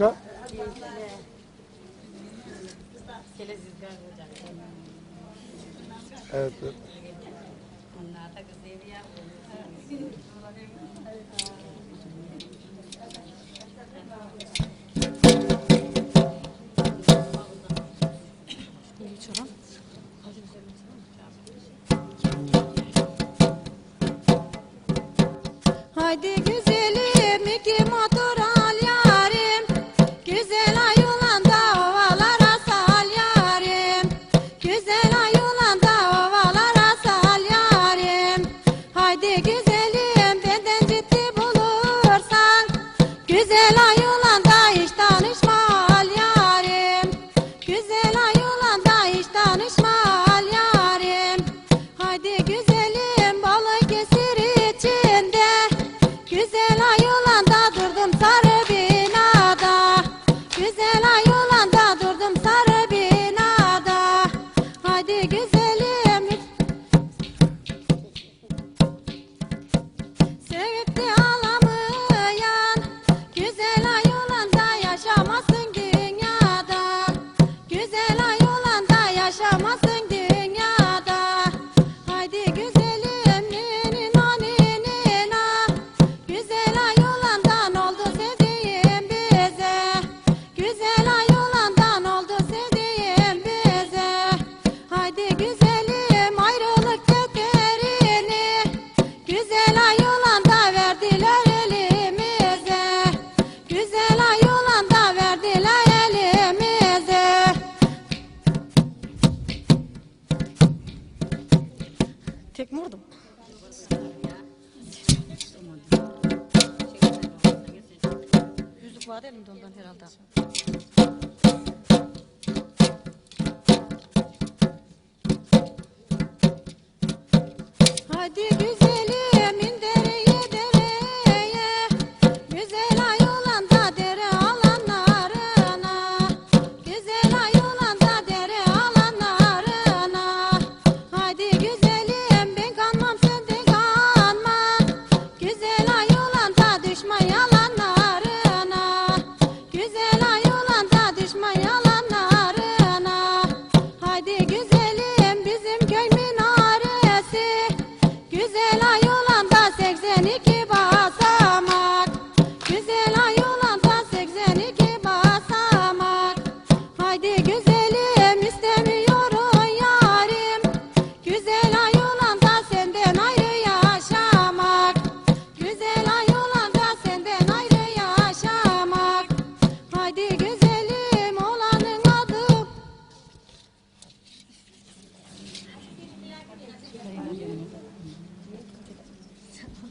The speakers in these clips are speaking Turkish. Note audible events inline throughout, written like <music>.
Başka? Evet. Haydi güzelim gel. aşağıma Tekme vurdum. Yüzlük vardı elimde ondan herhalde. Hadi biz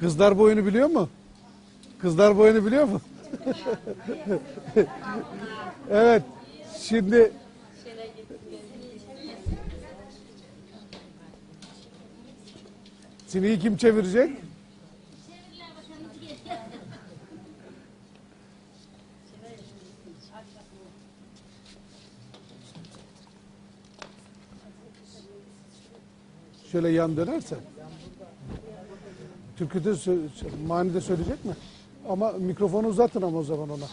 Kızlar bu oyunu biliyor mu? Kızlar bu oyunu biliyor mu? <laughs> evet. Şimdi Sineyi kim çevirecek? Şöyle yan dönersen. Türkü de manide söyleyecek mi? Ama mikrofonu uzatın ama o zaman ona.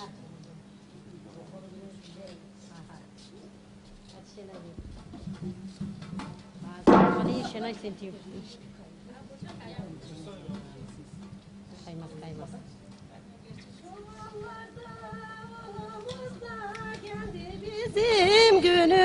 Bizim günü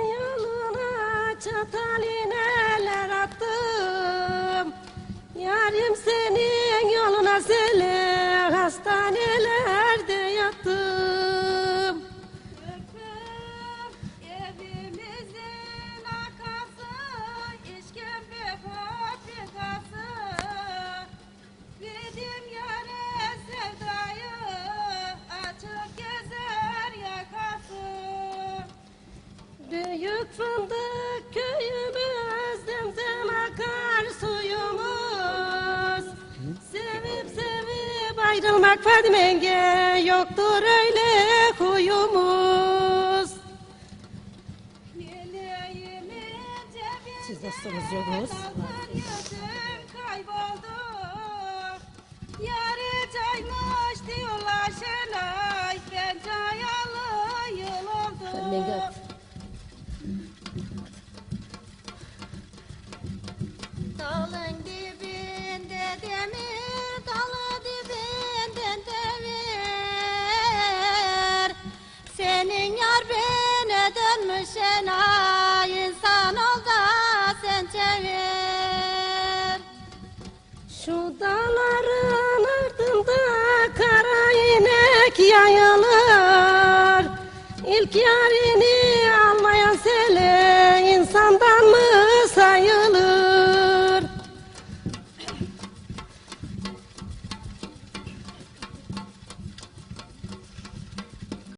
çatalı neler attım. Yarim senin yoluna sele hastanelerde yattım. Fındık köyümüz Zemzem akar suyumuz. Sevip sevip ayrılmak Fadime yenge Yoktur öyle huyumuz. Siz nasılsınız yolunuz? Ena, insan ol da sen çevir. Şu dağların ardında kara inek yayılır. İlk yarini insandan mı